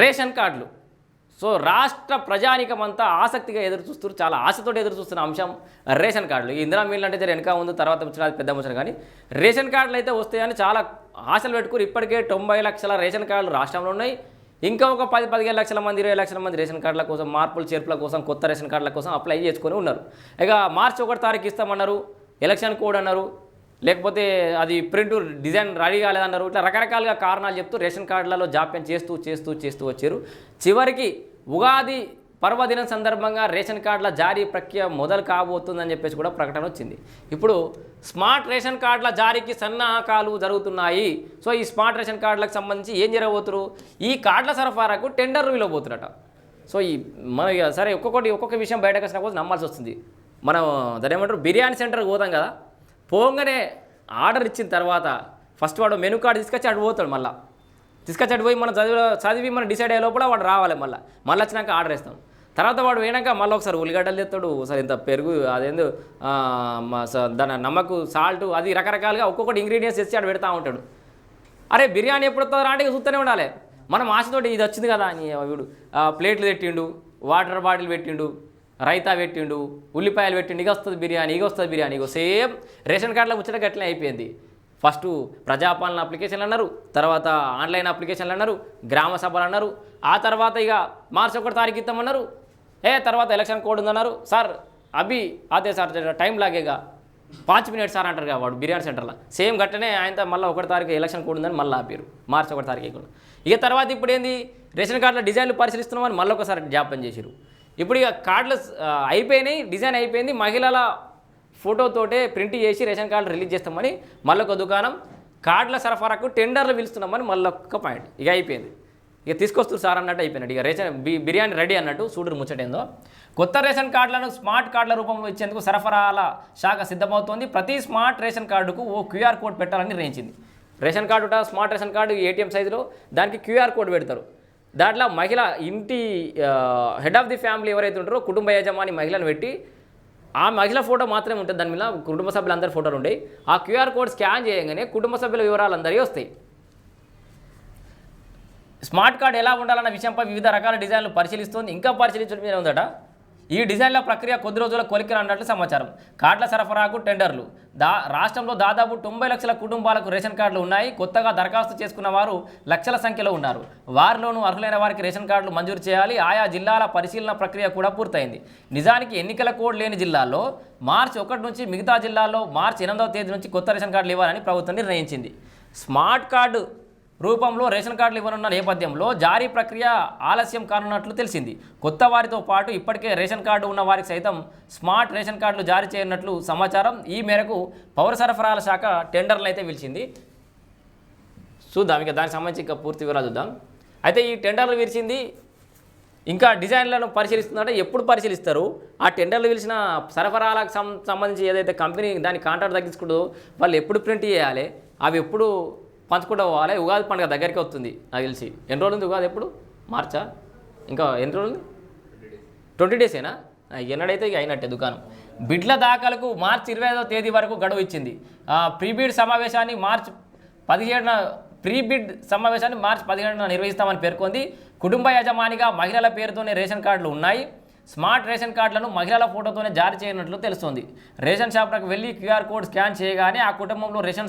Ration కార్డులు. So రాష్ట్ర ప్రజానికమంతా ఆసక్తిగా ఎదురు చూస్తారు చాలా ఆశతో ఎదురు చూస్తున్న అంశం రేషన్ కార్డులు. ఈ ఇందిరా మిల్లు అంటే వెనక ఉంది తర్వాత వచ్చిన పెద్ద ముచ్చట కానీ రేషన్ కార్డులు అయితే వస్తాయని చాలా ఆశలు పెట్టుకుని ఇప్పటికే తొంభై లక్షల రేషన్ కార్డులు రాష్ట్రంలో ఉన్నాయి. ఇంకా ఒక పది పదిహేను లక్షల మంది ఇరవై లక్షల మంది రేషన్ కార్డుల కోసం మార్పులు చేర్పుల కోసం కొత్త రేషన్ కార్డుల కోసం అప్లై చేసుకొని ఉన్నారు. ఇక మార్చి ఒకటి తారీఖు ఇస్తామన్నారు ఎలక్షన్ కోడ్ అన్నారు లేకపోతే అది ప్రింట్ డిజైన్ రెడీ కాలేదన్నారు. ఇట్లా రకరకాలుగా కారణాలు చెప్తూ రేషన్ కార్డులలో జాప్యం చేస్తూ చేస్తూ చేస్తూ వచ్చారు. చివరికి ఉగాది పర్వదినం సందర్భంగా రేషన్ కార్డుల జారీ ప్రక్రియ మొదలు కాబోతుందని చెప్పేసి కూడా ప్రకటన వచ్చింది. ఇప్పుడు స్మార్ట్ రేషన్ కార్డుల జారీకి సన్నాహకాలు జరుగుతున్నాయి. సో ఈ స్మార్ట్ రేషన్ కార్డులకు సంబంధించి ఏం జరగబోతురు? ఈ కార్డుల సరఫరాకు టెండర్లు విలువబోతున్నట సో ఈ మన ఇక సరే ఒక్కొక్కటి ఒక్కొక్క విషయం బయటకు వచ్చినప్పుడు నమ్మాల్సి వస్తుంది. మనం దాని ఏమంటారు? బిర్యానీ సెంటర్కి పోతాం కదా. పోగానే ఆర్డర్ ఇచ్చిన తర్వాత ఫస్ట్ వాడు మెనూ కార్డు తీసుకొచ్చి అటు పోతాడు మళ్ళీ. తీసుకొచ్చి అటు పోయి మనం చదివి చదివి మనం డిసైడ్ అయ్యే లోపల వాడు రావాలి మళ్ళీ. మళ్ళీ వచ్చినాక ఆర్డర్ ఇస్తాం తర్వాత వాడు పోయినాక మళ్ళీ ఒకసారి ఉల్లిగడ్డలు తెస్తాడు ఒకసారి ఇంత పెరుగు అదేందో దాని నమ్మకు సాల్ట్ అది రకరకాలుగా ఒక్కొక్కటి ఇంగ్రీడియంట్స్ ఇచ్చి ఆడు పెడతా ఉంటాడు. అరే బిర్యానీ ఎప్పుడు వస్తుందో అంటే చూస్తూనే ఉండాలి. మనం ఆశతోటి ఇది వచ్చింది కదా అని వీడు ప్లేట్లు పెట్టిండు వాటర్ బాటిల్ పెట్టిండు రైతా పెట్టిండు ఉల్లిపాయలు పెట్టిండు ఇక వస్తుంది బిర్యానీ ఇక వస్తుంది బిర్యానీ ఇగో సేమ్ రేషన్ కార్డులో ముచ్చట గట్లనే అయిపోయింది. ఫస్ట్ ప్రజాపాలన అప్లికేషన్లు అన్నారు తర్వాత ఆన్లైన్ అప్లికేషన్లు అన్నారు గ్రామ సభలు అన్నారు ఆ తర్వాత ఇక మార్చి ఒకటి తారీఖు ఇస్తామన్నారు ఏ తర్వాత ఎలక్షన్ కోడ్ ఉందన్నారు. సార్ అభి అదే సార్ టైం లాగేగా పాంచ్ మినిట్స్ సార్ అంటారు కాబట్టి వాడు బిర్యానీ సెంటర్లో సేమ్ గట్టనే ఆయనతో మళ్ళీ ఒకటి తారీఖు ఎలక్షన్ కోడ్ ఉందని మళ్ళీ ఆపారు. మార్చి ఒకటి తారీఖు కూడా ఇక తర్వాత ఇప్పుడు ఏంది? రేషన్ కార్డుల డిజైన్లు పరిశీలిస్తున్నామని మళ్ళీ ఒకసారి జ్ఞాపం చేశారు ఇప్పుడు ఇక కార్డులు అయిపోయినాయి డిజైన్ అయిపోయింది మహిళల ఫోటోతోటే ప్రింట్ చేసి రేషన్ కార్డు రిలీజ్ చేస్తామని మళ్ళొక దుకాణం కార్డుల సరఫరాకు టెండర్లు పిలుస్తున్నామని మళ్ళొక్క పాయింట్. ఇక అయిపోయింది. ఇక తీసుకొస్తారు సార్ అన్నట్టు అయిపోయినట్టు. ఇక రేషన్ బిర్యానీ రెడీ అన్నట్టు చూడరు ముచ్చటేందో కొత్త రేషన్ కార్డులను స్మార్ట్ కార్డుల రూపంలో ఇచ్చేందుకు సరఫరాల శాఖ సిద్ధమవుతోంది. ప్రతి స్మార్ట్ రేషన్ కార్డుకు ఓ క్యూఆర్ కోడ్ పెట్టాలని నిర్ణయించింది. Ration card smart ration card ATM సైజులో దానికి క్యూఆర్ కోడ్ పెడతారు. దాంట్లో మహిళ ఇంటి హెడ్ ఆఫ్ ది ఫ్యామిలీ ఎవరైతే ఉంటారో కుటుంబ యజమాని మహిళను పెట్టి ఆ మహిళ ఫోటో మాత్రమే ఉంటుంది. దాని మీద కుటుంబ సభ్యులందరి ఫోటోలు ఉంటాయి. ఆ క్యూఆర్ కోడ్ స్కాన్ చేయగానే కుటుంబ సభ్యుల వివరాలు అందరికీ వస్తాయి. స్మార్ట్ కార్డ్ ఎలా ఉండాలన్న విషయంపై వివిధ రకాల డిజైన్లు పరిశీలిస్తుంది. ఇంకా పరిశీలించడం మీద ఉందట. ఈ డిజైన్ల ప్రక్రియ కొద్ది రోజుల కొలికి అన్నట్లు సమాచారం. కార్డుల సరఫరాకు టెండర్లు. దా రాష్ట్రంలో దాదాపు తొంభై లక్షల కుటుంబాలకు రేషన్ కార్డులు ఉన్నాయి. కొత్తగా దరఖాస్తు చేసుకున్న వారు లక్షల సంఖ్యలో ఉన్నారు. వారిలోనూ అర్హులైన వారికి రేషన్ కార్డులు మంజూరు చేయాలి. ఆయా జిల్లాల పరిశీలన ప్రక్రియ కూడా పూర్తయింది. నిజానికి ఎన్నికల కోడ్ లేని జిల్లాల్లో మార్చి ఒకటి నుంచి మిగతా జిల్లాల్లో మార్చి ఎనిమిదవ తేదీ నుంచి కొత్త రేషన్ కార్డులు ఇవ్వాలని ప్రభుత్వం నిర్ణయించింది. స్మార్ట్ కార్డు రూపంలో రేషన్ కార్డులు ఇవ్వనున్న నేపథ్యంలో జారీ ప్రక్రియ ఆలస్యం కానున్నట్లు తెలిసింది. కొత్త వారితో పాటు ఇప్పటికే రేషన్ కార్డు ఉన్న వారికి సైతం స్మార్ట్ రేషన్ కార్డులు జారీ చేయనున్నట్లు సమాచారం ఈ మేరకు పౌర సరఫరాల శాఖ టెండర్లు అయితే పిలిచింది చూద్దాం ఇక దానికి సంబంధించి ఇంకా పూర్తి వివరాలు చూద్దాం. అయితే ఈ టెండర్లు విరిచింది ఇంకా డిజైన్లను పరిశీలిస్తుందంటే ఎప్పుడు పరిశీలిస్తారు? ఆ టెండర్లు పిలిచిన సరఫరాలకు సంబంధించి ఏదైతే కంపెనీ దాని కాంట్రాక్ట్ తగ్గించుకుంటూ వాళ్ళు ఎప్పుడు ప్రింట్ చేయాలి? అవి ఎప్పుడు పంచుకుంటూ పోవాలి ఉగాది పండుగ దగ్గరికి వస్తుంది నాకు తెలిసి. ఎన్ని రోజులు ఉంది ఉగాది ఎప్పుడు? మార్చా? ఇంకా ఎన్ని రోజులు ఉంది? ట్వంటీ డేసేనా ఎన్నడైతే ఇక అయినట్టే దుకాణం. బిడ్ల దాఖలకు మార్చి ఇరవై ఐదవ తేదీ వరకు గడువు ఇచ్చింది. ఆ, ప్రీబిడ్ సమావేశాన్ని మార్చి పదిహేడున ప్రీబిడ్ సమావేశాన్ని మార్చి పదిహేడున నిర్వహిస్తామని పేర్కొంది. కుటుంబ యజమానిగా మహిళల పేరుతోనే రేషన్ కార్డులు ఉన్నాయి. స్మార్ట్ రేషన్ కార్డులను మహిళల ఫోటోతోనే జారీ చేయనున్నట్లు తెలుస్తోంది. రేషన్ షాపులకు వెళ్ళి క్యూఆర్ కోడ్ స్కాన్ చేయగానే ఆ కుటుంబంలో రేషన్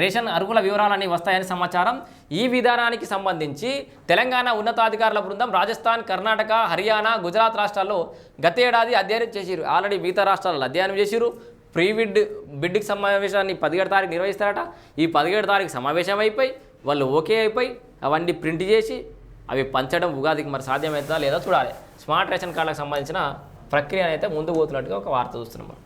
రేషన్ అర్హుల వివరాలన్నీ వస్తాయని సమాచారం. ఈ విధానానికి సంబంధించి తెలంగాణ ఉన్నతాధికారుల బృందం రాజస్థాన్ కర్ణాటక హర్యానా గుజరాత్ రాష్ట్రాల్లో గత ఏడాది అధ్యయనం చేసిరు ఆల్రెడీ మిగతా రాష్ట్రాల్లో అధ్యయనం చేసిరు ప్రీ బిడ్ బిడ్కి సమావేశాన్ని పదిహేడు తారీఖు నిర్వహిస్తారట. ఈ పదిహేడు తారీఖు సమావేశం అయిపోయి వాళ్ళు ఓకే అయిపోయి అవన్నీ ప్రింట్ చేసి అవి పంచడం ఉగాదికి మరి సాధ్యమవుతుందా లేదా చూడాలి. స్మార్ట్ రేషన్ కార్డులకు సంబంధించిన ప్రక్రియ అయితే ముందు పోతున్నట్టుగా ఒక వార్త చూస్తున్నాం